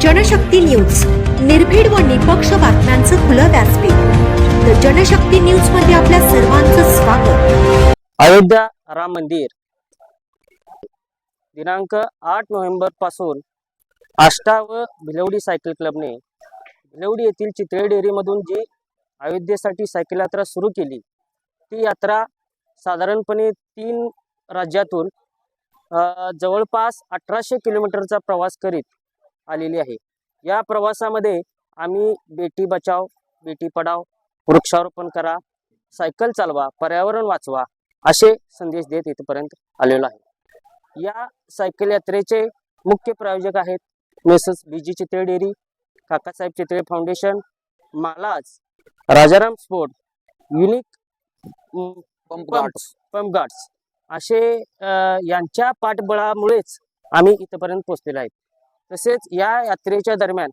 Janshakti news. निर्भीड व निपक्ष बातम्यांचं खुलं व्यासपीठ. द जनशक्ती न्यूजमध्ये आपल्या सर्वांचं स्वागत. अयोध्या राम मंदिर. दिनांक आठ नोव्हेंबरपासून आष्टा व भिलवडी सायकल क्लबने भिलवडी येथील चित्रे डेअरीमधून जी अयोध्येसाठी सायकल यात्रा सुरू केली ती यात्रा साधारणपणे तीन राज्यातून जवळपास अठराशे किलोमीटरचा प्रवास करीत आलेली आहे. या प्रवासामध्ये आम्ही बेटी बचाव बेटी पढाव वृक्षारोपण करा सायकल चालवा पर्यावरण वाचवा असे संदेश देत इथपर्यंत आलेलो आहे. या सायकल यात्रेचे मुख्य प्रायोजक आहेत Messrs B G Chitale dairy Kakasaheb Chitale foundation मालाज Rajaram sport unique pump guards. असे यांच्या पाठबळामुळेच आम्ही इथपर्यंत पोहोचलेलो आहेत तसेच या यात्रेच्या दरम्यान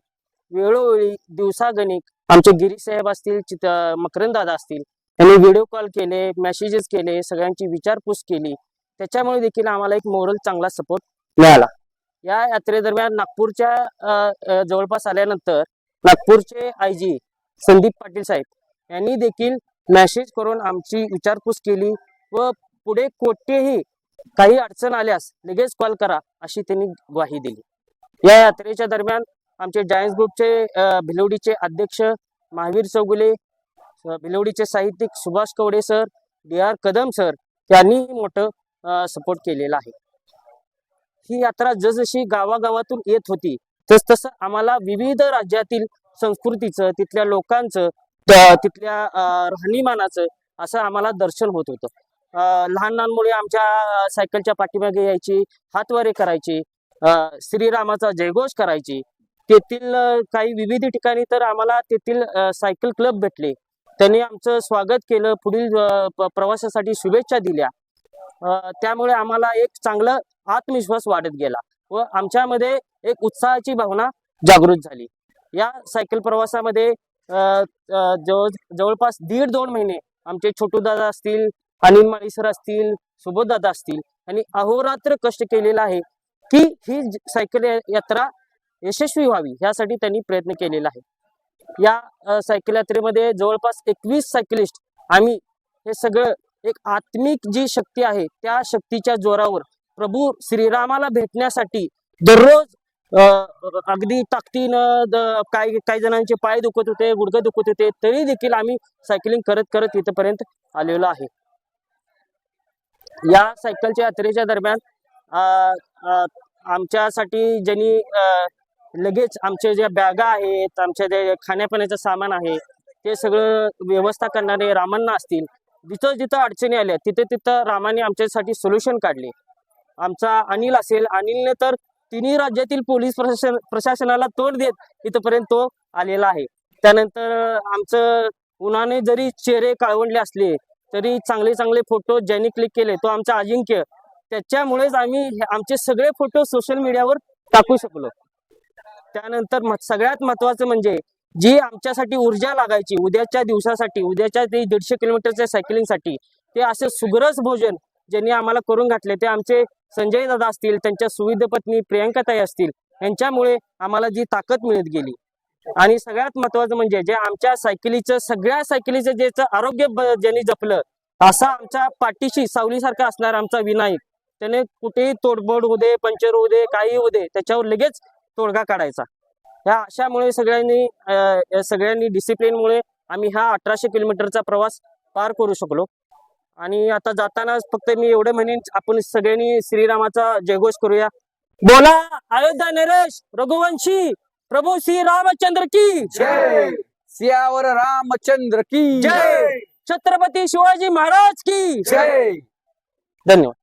वेळोवेळी दिवसागणिक आमचे गिरीसाहेब असतील चित मकरंदादा असतील त्यांनी व्हिडिओ कॉल केले मेसेजेस केले सगळ्यांची विचारपूस केली. त्याच्यामुळे देखील आम्हाला एक मोरल चांगला सपोर्ट मिळाला. या यात्रेदरम्यान नागपूरच्या जवळपास आल्यानंतर नागपूरचे आय जी संदीप पाटील साहेब यांनी देखील मेसेज करून आमची विचारपूस केली व पुढे कोठेही काही अडचण आल्यास लगेच कॉल करा अशी त्यांनी ग्वाही दिली. या यात्रेच्या दरम्यान आमचे जायन्स ग्रुपचे भिलोडीचे भिलवडीचे अध्यक्ष महावीर चौगुले भिलोडीचे भिलवडीचे साहित्यिक Subhash Kavade sir D R Kadam sir यांनी मोठं सपोर्ट केलेला आहे. ही यात्रा जसजशी गावागावातून येत होती तस तसं आम्हाला विविध राज्यातील संस्कृतीचं तिथल्या लोकांचं तिथल्या राहणीमानाचं असं आम्हाला दर्शन होत होतं. लहान लहान मुले आमच्या सायकलच्या पाठीमागे यायची हातवारे करायची श्रीरामाचा जयघोष करायची. तेथील काही विविध ठिकाणी तर आम्हाला तेथील सायकल क्लब भेटले. त्यांनी आमचं स्वागत केलं पुढील प्रवासासाठी शुभेच्छा दिल्या. त्यामुळे आम्हाला एक चांगला आत्मविश्वास वाढत गेला व आमच्यामध्ये एक उत्साहाची भावना जागृत झाली. या सायकल प्रवासामध्ये जवळ जवळपास दीड दोन महिने आमचे छोटू दादा असतील अनिल माळी सर असतील सुबोध दादा असतील आणि अहोरात्र कष्ट केलेला आहे. की ही सायकल यात्रा यशस्वी व्हावी यासाठी त्यांनी प्रयत्न केलेला आहे. या सायकल यात्रेमध्ये जवळपास एकवीस सायकलिस्ट आम्ही हे सगळं एक आत्मिक जी शक्ती आहे त्या शक्तीच्या जोरावर प्रभू श्रीरामाला भेटण्यासाठी दररोज अगदी ताकदीनं काही काही जणांचे पाय दुखत होते गुडघे दुखत होते तरी देखील आम्ही सायकलिंग करत करत इथपर्यंत आलेलो आहे. या सायकलच्या यात्रेच्या दरम्यान आमच्यासाठी ज्यांनी लगेच आमचे ज्या बॅगा आहेत आमच्या जे खाण्यापिण्याचं सामान आहे ते सगळं व्यवस्था करणारे रामांना असतील. जिथं जिथं अडचणी आल्या तिथे तिथं रामाने आमच्यासाठी सोल्युशन काढले. आमचा अनिल असेल अनिलने तर तिन्ही राज्यातील पोलीस प्रशासन प्रशासनाला तोंड देत इथपर्यंत तो आलेला आहे. त्यानंतर आमचं उन्हाने जरी चेहरे काळवंडले असले तरी चांगले चांगले फोटो ज्यांनी क्लिक केले तो आमचा अजिंक्य. त्याच्यामुळेच आम्ही आमचे सगळे फोटो सोशल मीडियावर टाकू शकलो. त्यानंतर सगळ्यात महत्वाचं म्हणजे जी आमच्यासाठी ऊर्जा लागायची उद्याच्या दिवसासाठी उद्याच्या ते दीडशे किलोमीटरच्या सायकलिंगसाठी ते असे सुग्रस भोजन ज्यांनी आम्हाला करून घातले ते आमचे संजय दादा असतील त्यांच्या सुविध पत्नी प्रियंकाताई असतील यांच्यामुळे आम्हाला जी ताकद मिळत गेली. आणि सगळ्यात महत्वाचं म्हणजे जे आमच्या सायकलीचं सगळ्या सायकलीचं ज्याचं आरोग्य ज्यांनी जपलं असा आमच्या पाठीशी सावलीसारखा असणारा आमचा विनायक त्याने कुठेही तोडमोड होऊ दे पंचर होऊ दे काही होऊ दे त्याच्यावर लगेच तोडगा काढायचा. ह्या अशामुळे सगळ्यांनी सगळ्यांनी डिसिप्लिनमुळे आम्ही हा अठराशे किलोमीटरचा प्रवास पार करू शकलो. आणि आता जाताना फक्त मी एवढं म्हणेन आपण सगळ्यांनी श्रीरामाचा जयघोष करूया. बोला अयोध्या नरेश रघुवंशी प्रभू श्री रामचंद्र की जय! सियावर रामचंद्र की जय! छत्रपती शिवाजी महाराज की जय! धन्यवाद.